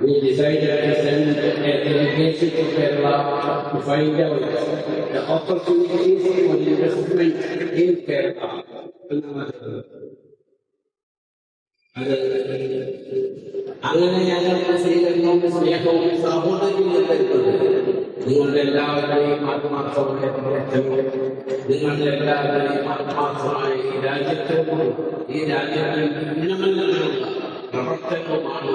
We decided to send a delegation to Kerala to find out the opportunities for investment in Kerala. അങ്ങനെ ഞങ്ങൾക്ക് സ്വീകരണവും സ്നേഹവും സഹോദരവും തരുന്നത് നിങ്ങളുടെ എല്ലാവരുടെയും ആത്മാർത്ഥമായ പ്രവർത്തനവും നിങ്ങളുടെ എല്ലാവരുടെയും ആത്മാർത്ഥമായ ഈ രാജ്യത്തോടും ഈ രാജ്യത്തിൽ ഉന്നമനങ്ങളുള്ള പ്രവർത്തനവുമാണ്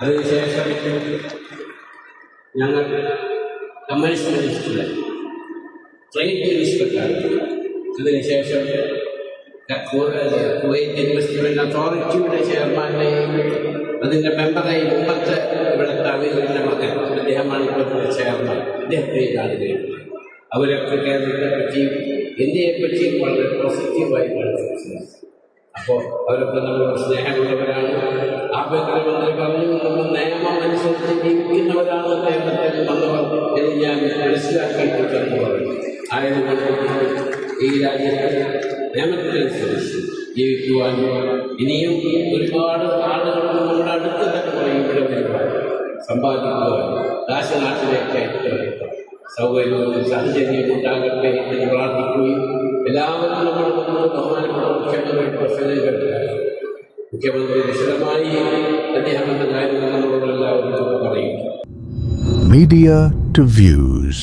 അതിനുശേഷം ഞങ്ങൾ കമ്മീഷൻ മിനിസ്റ്ററിലെ ട്രേഡ് മിനിസ്റ്റർക്കാർക്ക് അതിനുശേഷം കുവൈറ്റ് ഇൻവെസ്റ്റ്മെന്റ് അതോറിറ്റിയുടെ ചെയർമാനെയും അതിന്റെ മെമ്പറായി മുമ്പത്തെ ഇവിടെ തമിഴിന്റെ മകൻ അദ്ദേഹമാണ് ഇപ്പോഴത്തെ ചെയർമാൻ. അദ്ദേഹത്തെ കാണുകയാണ് അവരൊക്കെ കേരളത്തെ പറ്റിയും ഇന്ത്യയെ പറ്റിയും വളരെ പോസിറ്റീവായിട്ടാണ് അപ്പോൾ അവരൊക്കെ നമ്മൾ സ്നേഹമുള്ളവരാണ് ജീവിക്കുന്നവരാണ് കേരളത്തിൽ വന്നവർ എന്ന് ഞാൻ മനസ്സിലാക്കിയിട്ടുണ്ട് ആയതുകൊണ്ട് ഈ രാജ്യത്ത് നിയമത്തിനനുസരിച്ച് ജീവിക്കുവാൻ ഇനിയും ഒരുപാട് ആളുകൾ നമ്മുടെ അടുത്ത തലമുറ ഇവിടെ വരുവാൻ സമ്പാദിക്കുവാൻ കാശനാട്ടിലേക്ക് അയക്കുവാൻ സൗകര്യവും സാഹചര്യവും ഉണ്ടാകട്ടെ എന്ന് പ്രാർത്ഥിക്കുകയും എല്ലാവരും നമ്മൾ ബഹുമാനപ്പെട്ട മുഖ്യമന്ത്രി പ്രസംഗം മുഖ്യമന്ത്രി വിശദമായി അദ്ദേഹത്തിന്റെ കാര്യങ്ങൾ നമ്മളോട് എല്ലാവരും പറയും Media to views.